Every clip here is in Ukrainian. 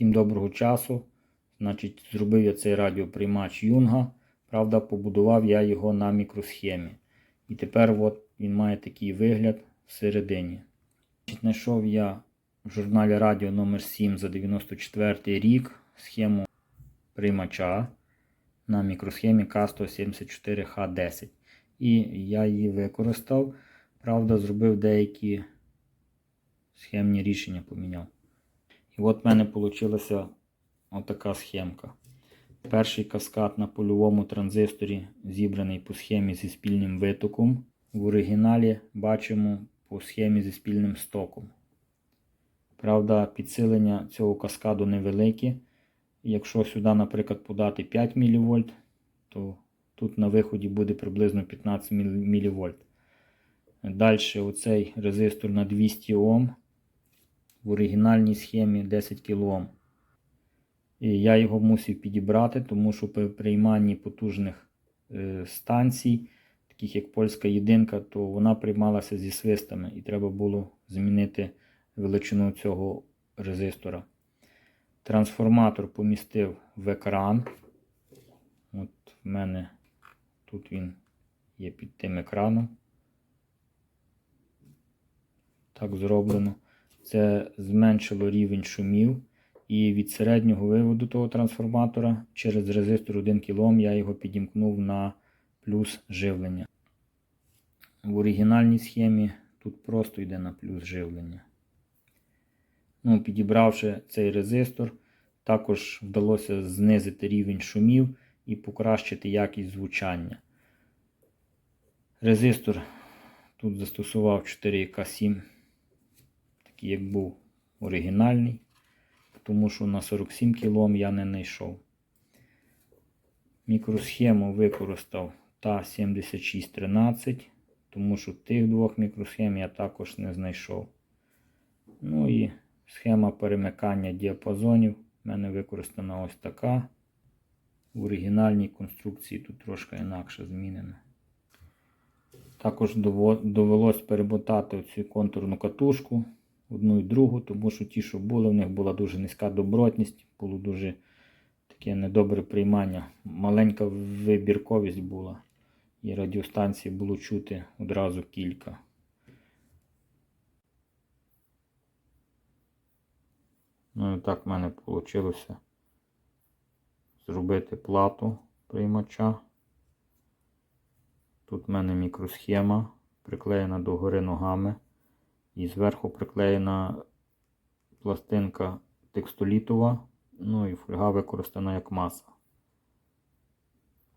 Всім доброго часу. Значить, зробив я цей радіоприймач Юнга. Правда, побудував я його на мікросхемі. І тепер от він має такий вигляд всередині. Значить, Знайшов я в журналі Радіо номер 7 за 94 рік схему приймача на мікросхемі K174H10. І я її використав. Правда, зробив деякі схемні рішення поміняв. І от в мене вийшла отака схемка. Перший каскад на польовому транзисторі зібраний по схемі зі спільним витоком. В оригіналі бачимо по схемі зі спільним стоком. Правда, підсилення цього каскаду невелике. Якщо сюди, наприклад, подати 5 мВ, то тут на виході буде приблизно 15 мВ. Далі оцей резистор на 200 Ом в оригінальній схемі 10 кОм. І я його мусив підібрати, тому що при прийманні потужних е, станцій, таких як польська єдинка, то вона приймалася зі свистами і треба було змінити величину цього резистора. Трансформатор помістив в екран. От в мене тут він є під тим екраном. Так зроблено. Це зменшило рівень шумів. І від середнього виводу того трансформатора через резистор 1 кОм я його підімкнув на плюс живлення. В оригінальній схемі тут просто йде на плюс живлення. Ну, Підібравши цей резистор, також вдалося знизити рівень шумів і покращити якість звучання. Резистор тут застосував 4К7, як був оригінальний тому що на 47 кОм я не знайшов. Мікросхему використав та 7613, тому що тих двох мікросхем я також не знайшов. Ну і схема перемикання діапазонів в мене використана ось така. В оригінальній конструкції тут трошки інакше змінена. Також довелось перемотати цю контурну катушку одну і другу, тому що ті, що були, в них була дуже низька добротність, було дуже таке недобре приймання. Маленька вибірковість була. І радіостанції було чути одразу кілька. Ну і так в мене вийшло зробити плату приймача. Тут в мене мікросхема приклеєна до гори ногами. І зверху приклеєна пластинка текстолітова, ну і фольга використана як маса.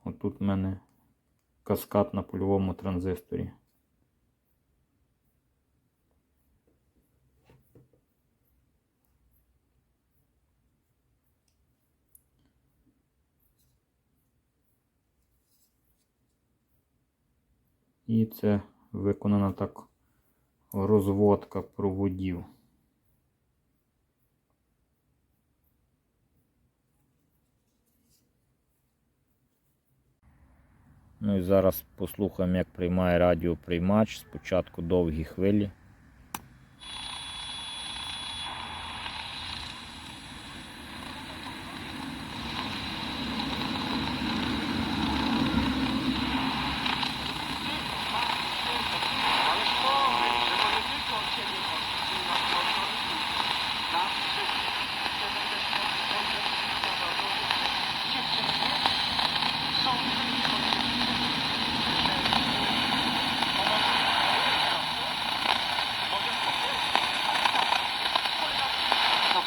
Отут в мене каскад на польовому транзисторі. І це виконано так розводка проводів. Ну і зараз послухаємо, як приймає радіоприймач. Спочатку довгі хвилі.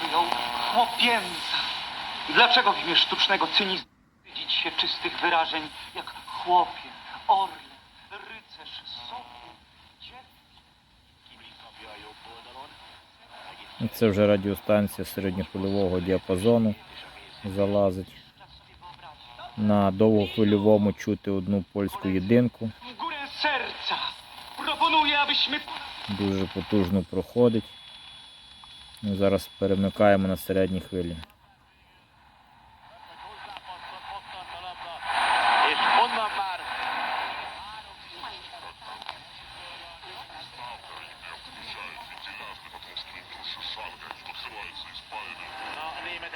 Wyjął chłopięca. Dlaczego w imię sztucznego cynizmu wstydzić się czystych wyrażeń jak chłopie, orle, rycerz, Це вже радіостанція середньохвильового діапазону залазить. На довгохвильовому чути одну польську єдинку. Дуже потужно проходить. Ну, Зараз перемикаємо на середні хвилі. No, miejmy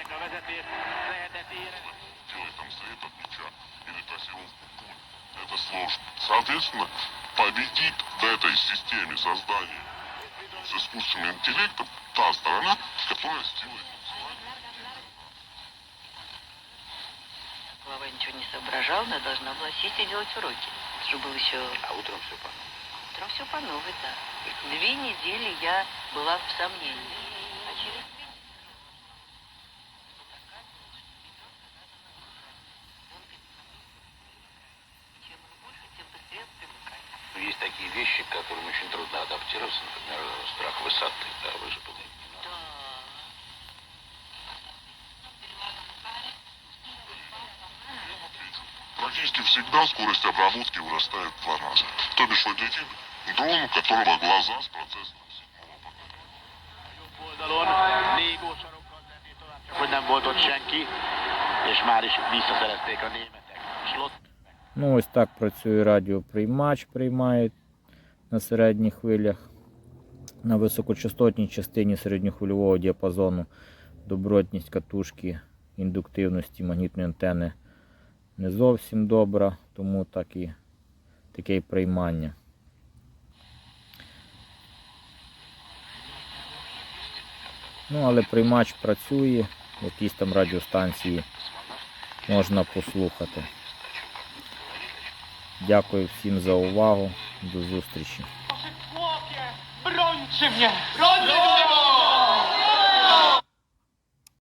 делай там свет от мяча или трассировку пуль. Это сложно. Соответственно, победит в этой системе создания с искусственным интеллектом та сторона, которая сделает Глава ничего не соображал, она должна была сесть и делать уроки. Это же был еще... А утром все по Утром все по новой, да. Две недели я была в сомнении. А через. Ну, Есть такие вещи, к которым очень трудно адаптироваться. Например, страх высоты. Да, вы же были. Да. Практически всегда скорость обработки вырастает в два раза. То бишь вот летит дрон, у которого глаза с процессором седьмого поколения. oldalon négy ósarokkal tenni tovább, csak hogy nem volt ott senki, és már is visszaszerezték a németek. Slot Ну, ось так працює радіоприймач, приймає на середніх хвилях. На високочастотній частині середньохвильового діапазону добротність катушки індуктивності магнітної антени не зовсім добра, тому так і таке й приймання. Ну, але приймач працює, якісь там радіостанції можна послухати. Дякую всім за увагу. До зустрічі. Brońcie mnie!